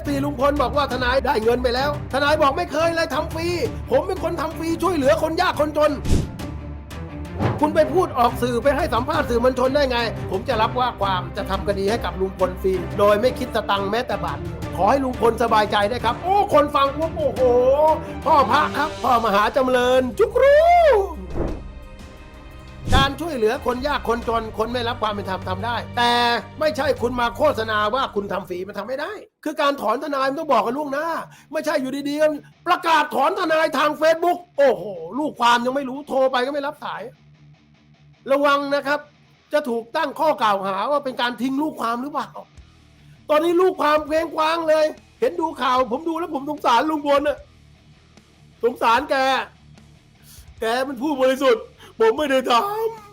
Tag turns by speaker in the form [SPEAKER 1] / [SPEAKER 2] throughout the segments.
[SPEAKER 1] ฟซีลุงพลบอกว่าทนายได้เงินไปแล้ว ทนายบอกไม่เคยเลยทำฟรี ผมเป็นคนทำฟรีช่วยเหลือคนยากคนจน คุณไปพูดออกสื่อไปให้สัมภาษณ์สื่อมวลชนได้ไง ผมจะรับว่าความจะทำคดีให้กับลุงพลฟรีโดยไม่คิดสตังค์แม้แต่บาทเดียวขอให้ลุงพลสบายใจได้ครับ โอ้ คนฟังปุ๊บโอ้โห พ่อพระครับ พ่อมหาจำเริญจุกรู้ การช่วยเหลือคนยากคนจนคนไม่รับความเป็นธรรมทำได้ แต่ไม่ใช่คุณมาโฆษณาว่าคุณทำฟรีมันทำไม่ได้ คือการถอนทนายมันต้องบอกกันล่วงหน้า ไม่ใช่อยู่ดีๆประกาศถอนทนายทางเฟซบุ๊กโอ้โห ลูกความยังไม่รู้โทรไปก็ไม่รับสาย ระวังนะครับ จะถูกตั้งข้อกล่าวหาว่าเป็นการทิ้งลูกความหรือเปล่า ตอนนี้ลูกความเพลงกว้างเลย เห็นดูข่าว ผมดูแล้วผมสงสารลุงพลน่ะสงสารแก แกมันผู้บริสุทธิ์ ผมไม่ได้ทำ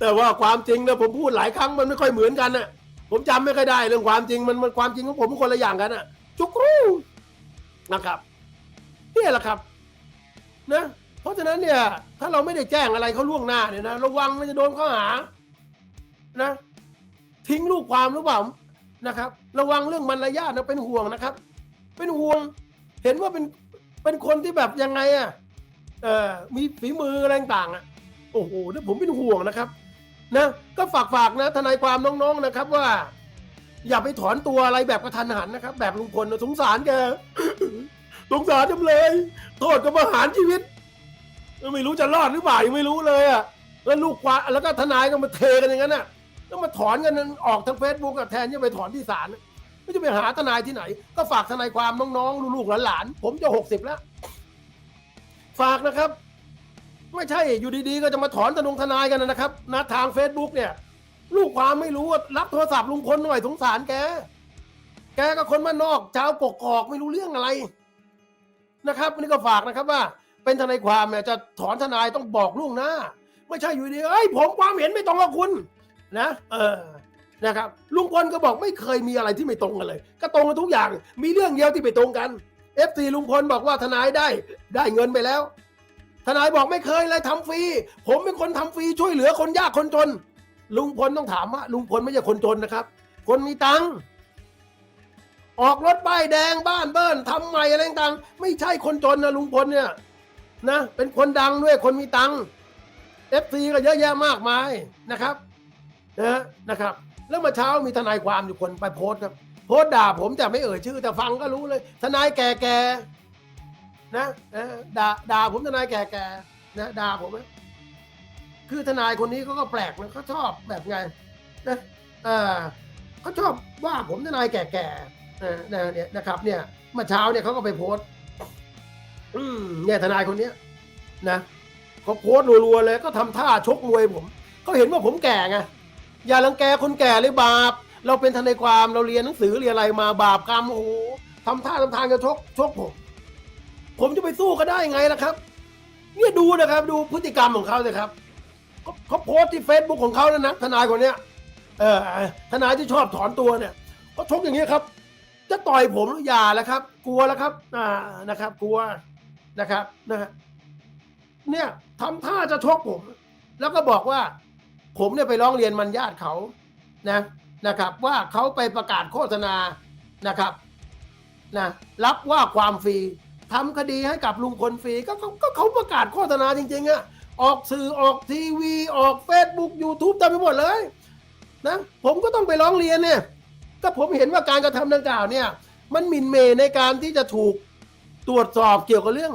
[SPEAKER 1] แต่ว่าความจริงนะผมพูดหลายครั้งมันไม่ค่อยเหมือนกันน่ะ ผมจำไม่ค่อยได้เรื่องความจริงมันมันความจริงของผมมันคนละอย่างกันน่ะ จุกรูนะครับเนี่ยแหละครับนะเพราะฉะนั้นเนี่ย ถ้าเราไม่ได้แจ้งอะไรเขาล่วงหน้าเนี่ยนะระวังมันจะโดนข้อหานะ ทิ้งลูกความหรือเปล่านะครับ ระวังเรื่องมารยาทนะเป็นห่วงนะครับ เป็นห่วง เห็นว่าเป็นเป็นคนที่แบบยังไงอะเออมีฝีมืออะไรต่างอะ โอ้โหนะผมเป็นห่วงนะครับ นะ ก็ฝากฝากๆนะทนายความน้องๆนะครับ ว่า อย่าไปถอนตัวอะไรแบบกระทันหันนะครับ แบบลุงพลนะสงสารแกสงสารจำเลย โทษกับประหารชีวิตไม่รู้จะรอดหรือเปล่ายังไม่รู้เลยอะแล้วลูกควาแล้วก็ทนายก็มาเทกันอย่างนั้นอะแล้วมาถอนกันออกทางเฟซบุ๊กแทนที่จะไปถอนที่ศาลไม่จะไปหาทนายที่ไหน ก็ฝากทนายความน้องๆลูกๆหลานๆผมจะหกสิบแล้ว ฝากนะครับ ไม่ใช่อยู่ดีๆ ก็จะมาถอนทนงทนายกันนะครับนะทาง Facebook เนี่ย ลูกความไม่รู้ว่ารับโทรศัพท์ลุงพลหน่อยสงสารแก แกก็คนมานนอกชาวกกอกไม่รู้เรื่องอะไรนะครับนี่ก็ฝากนะครับว่า เป็นทนายความเนี่ยจะถอนทนายต้องบอกล่วงหน้า ไม่ใช่อยู่ดีเอ้ยผมความเห็นไม่ตรงกับคุณ นะ เออนะครับลุงพลก็บอกไม่เคยมีอะไรที่ไม่ตรงกันเลย ก็ตรงกันทุกอย่าง มีเรื่องเดียวที่ไม่ตรงกันเอฟซีลุงพลบอกว่าทนายได้ ได้เงินไปแล้ว ทนายบอกไม่เคยเลยทำฟรี ผมเป็นคนทำฟรีช่วยเหลือคนยากคนจน ลุงพลต้องถามว่าลุงพลไม่ใช่คนจนนะครับ คนมีตังค์ออกรถป้ายแดงบ้านเบิ้ลทำใหม่อะไรต่างๆไม่ใช่คนจนนะลุงพลเนี่ยนะเป็นคนดังด้วยคนมีตังค์เอฟซีก็เยอะแยะมากมายนะครับนะนะครับ แล้วเมื่อเช้ามีทนายความอยู่คนไปโพสต์ครับ โพสต์ด่าผมแต่ไม่เอ่ยชื่อแต่ฟังก็รู้เลย ทนายแก่ๆ นะนะด่าด่าผมทนายแก่ๆนะด่าผมนะคือทนายคนนี้เขาก็แปลกนะเขาชอบแบบไงนะเออเขาชอบว่าผมทนายแก่ๆเออนะเนี่ยนะครับ เนี่ยเมื่อเช้าเนี่ยเขาก็ไปโพสต์อืมเนี่ยทนายคนเนี้ยนะเขาโพสต์รัวๆเลยก็ทำท่าชกมวยผมเขาเห็นว่าผมแก่ไงอย่ารังแกคนแก่เลยบาป เราเป็นทนายความเราเรียนหนังสือเรียนอะไรมาบาปกรรมโอ้โหทำท่าทำทางจะชกชกผม ผมจะไปสู้ก็ได้ไงล่ะครับ เนี่ยดูนะครับดูพฤติกรรมของเขาเลยครับเขาเขาโพสต์ที่เฟซบุ๊กของเขานะนะทนายคนเนี้ยเออทนายที่ชอบถอนตัวเนี่ยเขาชกอย่างนี้ยครับ จะต่อยผมอย่าแล้วครับ กลัวแล้วครับอ่านะครับ กลัวนะครับนะฮะเนี่ยทำท่าจะชกผม แล้วก็บอกว่า ผมเนี่ยไปร้องเรียนมันญาติเขานะนะครับ ว่าเขาไปประกาศโฆษณานะครับนะรับว่าความฟรี ทำคดีให้กับลุงพลฟรีก็เขาก็เขาประกาศโฆษณาจริงๆอะออกสื่อออกทีวีออกเฟซบุ๊กยูทูบเต็มไปหมดเลยนะผมก็ต้องไปร้องเรียนเนี่ยก็ผมเห็นว่าการกระทำดังกล่าวเนี่ย มันหมิ่นเมในการที่จะถูกตรวจสอบเกี่ยวกับเรื่อง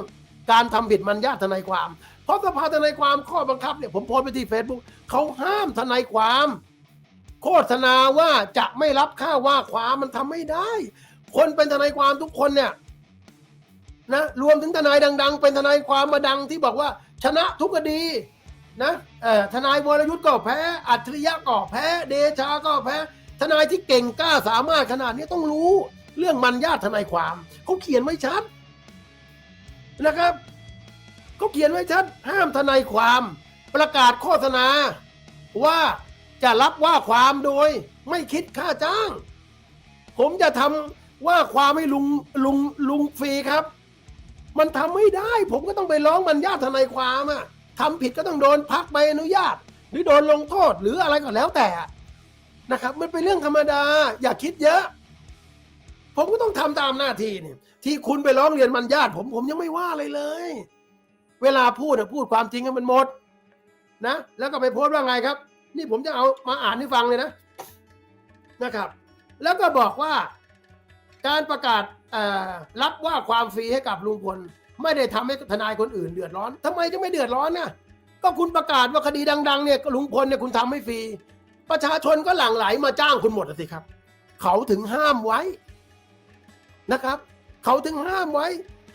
[SPEAKER 1] การทำผิดมันญาติทนายความ เพราะสภาทนายความข้อบังคับเนี่ยผมโพสต์ไปที่ Facebook เขาห้ามทนายความ โฆษณาว่าจะไม่รับค่าว่าความมันทำไม่ได้ คนเป็นทนายความทุกคนเนี่ย นะรวมถึงทนายดัง ๆ เป็นทนายความมาดังที่บอกว่า ชนะทุกคดีนะเออทนายวรยุทธ์ก็แพ้ อัจฉริยะก็แพ้ เดชาก็แพ้ ทนายที่เก่งกล้าสามารถขนาดนี้ต้องรู้เรื่องมันญาติทนายความเขาเขียนไว้ชัดนะครับเขาเขียนไว้ชัด ห้ามทนายความประกาศโฆษณา ว่าจะรับว่าความโดยไม่คิดค่าจ้าง ผมจะทำว่าความให้ลุงลุงลุงฟรีครับ มันทำไม่ได้ ผมก็ต้องไปร้องมันญาติทนายความอะทำผิดก็ต้องโดนพักใบอนุญาต หรือโดนลงโทษหรืออะไรก็แล้วแต่นะครับ มันเป็นเรื่องธรรมดา อย่าคิดเยอะ ผมก็ต้องทำตามหน้าที่เนี่ยที่คุณไปร้องเรียนมันญาติผมผมยังไม่ว่าอะไรเลย เวลาพูดน่ะพูดความจริงให้มันหมดนะ แล้วก็ไปโพสต์ว่าไงครับ นี่ผมจะเอามาอ่านให้ฟังเลยนะนะครับ แล้วก็บอกว่าการประกาศ รับว่าความฟรีให้กับลุงพลไม่ได้ทำให้ทนายคนอื่นเดือดร้อนทำไมจะไม่เดือดร้อนนะก็คุณประกาศว่าคดีดัง ๆ เนี่ยลุงพลเนี่ยคุณทำให้ฟรี ประชาชนก็หลั่งไหลมาจ้างคุณหมดสิครับ เขาถึงห้ามไว้นะครับ เขาถึงห้ามไว้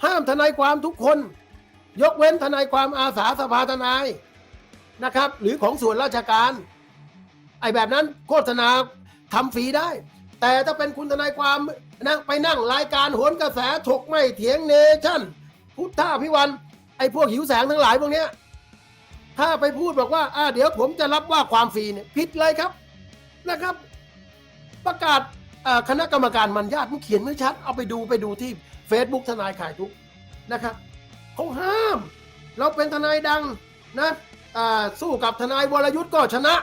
[SPEAKER 1] ห้ามทนายความทุกคน ยกเว้นทนายความอาสาสภาทนายนะครับ หรือของส่วนราชการ ไอ้แบบนั้นโฆษณาทำฟรีได้ แต่ถ้าเป็นคุณทนายความ นะไปนั่งรายการโหนกระแสถกไม่เถียงเนชั่น พุทธาพิวัน ไอ้พวกหิวแสงทั้งหลายพวกเนี้ย ถ้าไปพูดบอกว่าอ่าเดี๋ยวผมจะรับว่าความฟรีเนี่ยผิดเลยครับนะครับ ประกาศคณะกรรมการมันญาติมันเขียนไม่ชัด เอาไปดูไปดูที่ Facebook ทนายขายทุกนะครับเขาห้าม เราเป็นทนายดังนะสู้กับทนายวรยุทธ์ก็ชนะ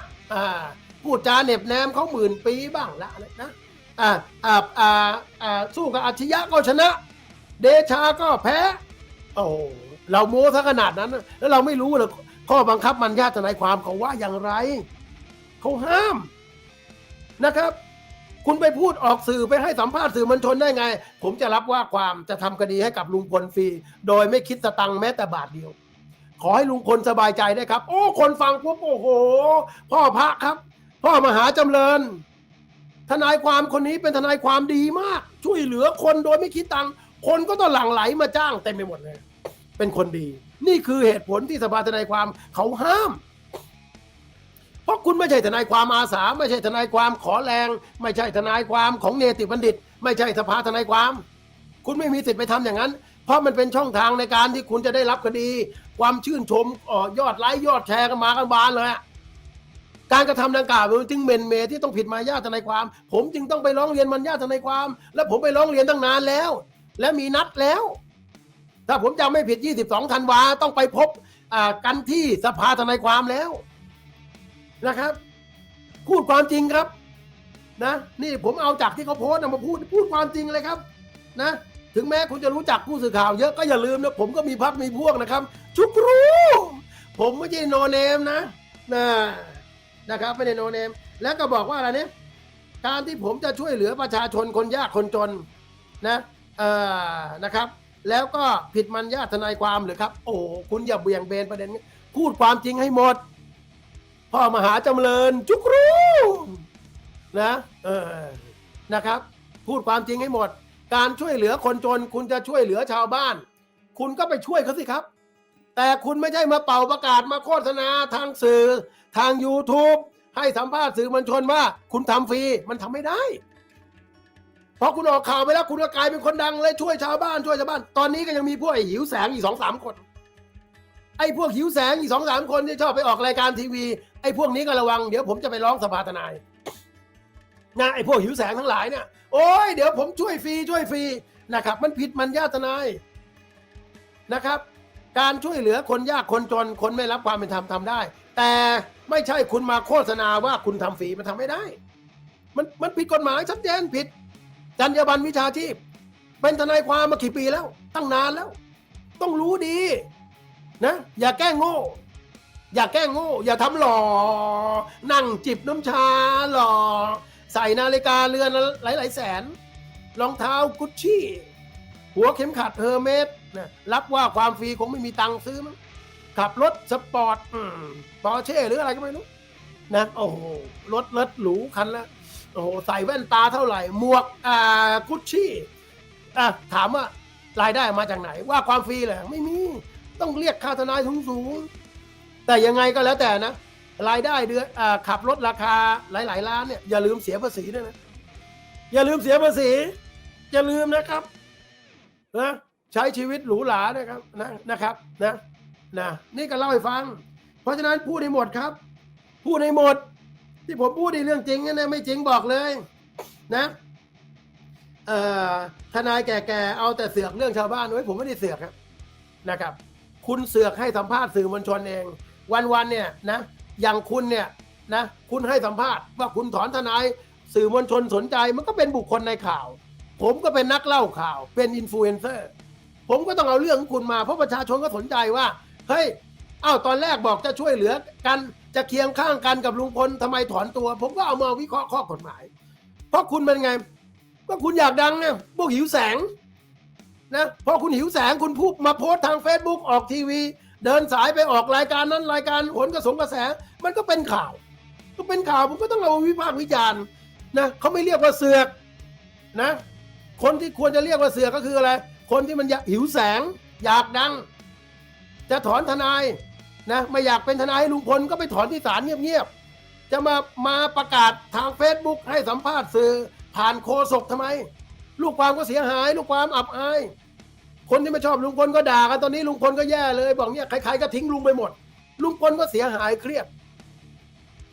[SPEAKER 1] พูดจาเหน็บแนมเขาหมื่นปีบ้างละนะ อ่าอ่าอ่าอ่าสู้กับอัจฉริยะก็ชนะ เดชาก็แพ้ โอ้โหเราโม้ซะขนาดนั้น แล้วเราไม่รู้เลยข้อบังคับมันญาติทนายความเขาว่าอย่างไร เขาห้ามนะครับ คุณไปพูดออกสื่อไปให้สัมภาษณ์สื่อมวลชนได้ไง ผมจะรับว่าความจะทำคดีให้กับลุงพลฟรี โดยไม่คิดสตังค์แม้แต่บาทเดียว ขอให้ลุงพลสบายใจได้ครับ โอ้ คนฟังปุ๊บโอ้โห พ่อพระครับ พ่อมหาจำเริญ ทนายความคนนี้เป็นทนายความดีมาก ช่วยเหลือคนโดยไม่คิดตังค์คนก็ต้องหลั่งไหลมาจ้างเต็มไปหมดเลย เป็นคนดี นี่คือเหตุผลที่สภาทนายความเขาห้าม เพราะคุณไม่ใช่ทนายความอาสา ไม่ใช่ทนายความขอแรง ไม่ใช่ทนายความของเนติบัณฑิต ไม่ใช่สภาทนายความ คุณไม่มีสิทธิ์ไปทำอย่างนั้น เพราะมันเป็นช่องทางในการที่คุณจะได้รับคดี ความชื่นชมออยอดไลค์ยอดแชร์กันมากันบานเลยอะ การกระทำดังกล่าวมันจึงเมนเมที่ต้องผิดมารยาทนายความ ผมจึงต้องไปร้องเรียนมันญาทนายความ และผมไปร้องเรียนตั้งนานแล้ว และมีนัดแล้ว ถ้าผมจำไม่ผิด 22ธันวาต้องไปพบกันที่สภาทนายความแล้วนะครับ พูดความจริงครับ นะ นี่ผมเอาจากที่เขาโพสต์มาพูดพูดความจริงเลยครับ นะ ถึงแม้คุณจะรู้จักผู้สื่อข่าวเยอะก็อย่าลืมนะผมก็มีพักมีพวกนะครับ ชุกรู้ ผมไม่ใช่โนเนมนะนะ นะครับไม่ได้โนเนม แล้วก็บอกว่าอะไรเนี่ยการที่ผมจะช่วยเหลือประชาชนคนยากคนจนนะเอ่อนะครับ แล้วก็ผิดมันญาติทนายความหรือครับ โอ้คุณอย่าเบี่ยงเบนประเด็นนี้พูดความจริงให้หมด พ่อมหาจำเริญจุกรู้นะเออนะครับ พูดความจริงให้หมด การช่วยเหลือคนจน คุณจะช่วยเหลือชาวบ้าน คุณก็ไปช่วยเขาสิครับ แต่คุณไม่ใช่มาเป่าประกาศมาโฆษณาทางสื่อทาง YouTube ให้สัมภาษณ์สื่อมวลชนว่า คุณทำฟรีมันทำไม่ได้พอคุณออกข่าวไปแล้วคุณก็กลายเป็นคนดังเลยช่วยชาวบ้านช่วยชาวบ้าน ตอนนี้ก็ยังมีพวกหิวแสงอีกสองสามคน ไอ้พวกหิวแสงอีกสองสามคนที่ชอบไปออกรายการทีวี ไอ้พวกนี้ก็ระวังเดี๋ยวผมจะไปร้องสภาทนายนะไอ้พวกหิวแสงทั้งหลายเนี่ยโอ้ยเดี๋ยวผมช่วยฟรีช่วยฟรีนะครับ มันผิดมันญาติทนายนะครับ การช่วยเหลือคนยากคนจนคนไม่รับความเป็นธรรมทำได้ แต่ไม่ใช่คุณมาโฆษณาว่าคุณทำฟรีมันทำไม่ได้ มันมันผิดกฎหมายชัดเจนผิด จรรยาบรรณวิชาชีพ เป็นทนายความมากี่ปีแล้ว ตั้งนานแล้ว ต้องรู้ดีนะอย่าแก้งโง่ อย่าแก้งโง่ อย่าทำหล่อ นั่งจิบน้ำชาหล่อ ใส่นาฬิกาเรือนหลายหลายแสน รองเท้ากุชชี่ หัวเข็มขัดเฮอร์เมสนะรับว่าความฟรีคงไม่มีตังค์ซื้อมั้งขับรถสปอร์ตปอร์เช่หรืออะไรก็ไม่รู้นะโอ้โหรถรถหรูคันละโอ้โหใส่แว่นตาเท่าไหร่ หมวกอ่ากุชชี่อะถามว่ารายได้มาจากไหน ว่าความฟรีเหรอไม่มี ต้องเรียกค่าทนายสูงสูงแต่ยังไงก็แล้วแต่นะ รายได้เดือนอขับรถราคาหลาย ๆ ล้านเนี่ยอย่าลืมเสียภาษีด้วยนะ อย่าลืมเสียภาษี อย่าลืมนะครับ นะใช้ชีวิตหรูหรานะครับนะนะครับนะนะนี่ก็เล่าให้ฟัง เพราะฉะนั้นพูดให้หมดครับ พูดให้หมด ที่ผมพูดในเรื่องจริงนะไม่จริงบอกเลยนะเอ่อทนายแก่ๆเอาแต่เสือกเรื่องชาวบ้านไว้ยผมไม่ได้เสือกครับนะครับ คุณเสือกให้สัมภาษณ์สื่อมวลชนเอง วันๆเนี่ยนะอย่างคุณเนี่ยนะคุณให้สัมภาษณ์ว่าคุณถอนทนายสื่อมวลชนสนใจมันก็เป็นบุคคลในข่าว ผมก็เป็นนักเล่าข่าวเป็นอินฟลูเอนเซอร์ผมก็ต้องเอาเรื่องของคุณมาเพราะประชาชนก็สนใจว่าเฮ้ยอ้าวตอนแรกบอกจะช่วยเหลือกันจะเคียงข้างกันกับลุงพลทำไมถอนตัว ผมก็เอามาวิเคราะห์ข้อกฎหมาย เพราะคุณเป็นไงก็คุณอยากดังไงพวกหิวแสงนะพอคุณหิวแสงคุณพูดมาโพสต์ทาง Facebook ออกทีวี เดินสายไปออกรายการนั้นรายการผลกระสงกระแส มันก็เป็นข่าว ก็เป็นข่าวผมก็ต้องเอามาวิพากษ์วิจารณ์นะเขาไม่เรียกว่าเสือกนะ คนที่ควรจะเรียกว่าเสือกก็คืออะไร คนที่มันอยากหิวแสง อยากดัง จะถอนทนายนะไม่อยากเป็นทนายให้ลุงพลก็ไปถอนที่ศาลเงียบๆจะมามาประกาศทาง Facebook ให้สัมภาษณ์สื่อผ่านโคศกทำไม ลูกความก็เสียหาย ลูกความอับอาย คนที่ไม่ชอบลุงพลก็ด่ากันตอนนี้ลุงพลก็แย่เลย บอกเนี่ยใครๆก็ทิ้งลุงไปหมด ลุงพลก็เสียหายเครียด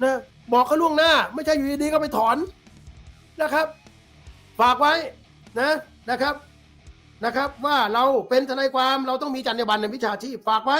[SPEAKER 1] นะบอกเขาล่วงหน้า ไม่ใช่อยู่ดีๆก็ไปถอนนะครับ ฝากไว้ นะนะครับนะครับ ว่าเราเป็นทนายความเราต้องมีจรรยาบรรณในวิชาชีพฝากไว้